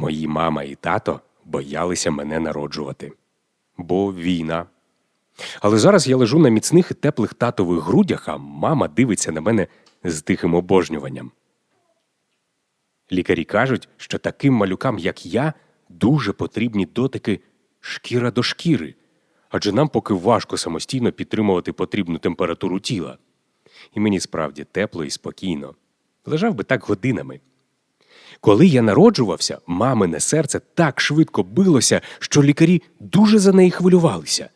Мої мама і тато боялися мене народжувати. Бо війна. Але зараз я лежу на міцних і теплих татових грудях, а мама дивиться на мене з тихим обожнюванням. Лікарі кажуть, що таким малюкам, як я, дуже потрібні дотики шкіра до шкіри, адже нам поки важко самостійно підтримувати потрібну температуру тіла. І мені справді тепло і спокійно. Лежав би так годинами. Коли я народжувався, мамине серце так швидко билося, що лікарі дуже за неї хвилювалися.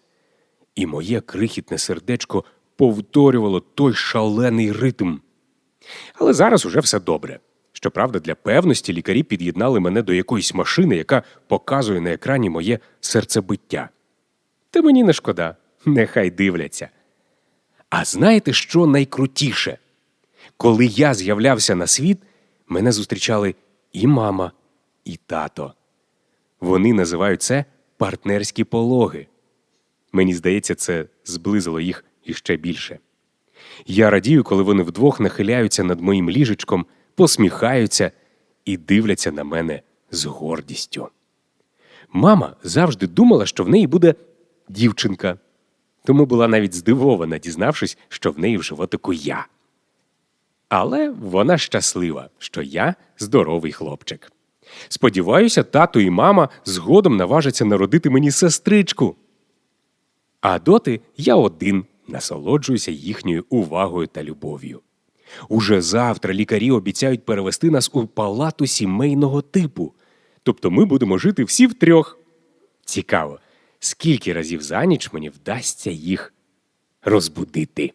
І моє крихітне сердечко повторювало той шалений ритм. Але зараз уже все добре. Щоправда, для певності лікарі під'єднали мене до якоїсь машини, яка показує на екрані моє серцебиття. Та мені не шкода, нехай дивляться. А знаєте, що найкрутіше? Коли я з'являвся на світ, мене зустрічали і мама, і тато. Вони називають це партнерські пологи. Мені здається, це зблизило їх іще більше. Я радію, коли вони вдвох нахиляються над моїм ліжечком, посміхаються і дивляться на мене з гордістю. Мама завжди думала, що в неї буде дівчинка, тому була навіть здивована, дізнавшись, що в неї в животику я. Але вона щаслива, що я здоровий хлопчик. Сподіваюся, тато і мама згодом наважаться народити мені сестричку. А доти я один насолоджуюся їхньою увагою та любов'ю. Уже завтра лікарі обіцяють перевести нас у палату сімейного типу. Тобто ми будемо жити всі втрьох. Цікаво, скільки разів за ніч мені вдасться їх розбудити.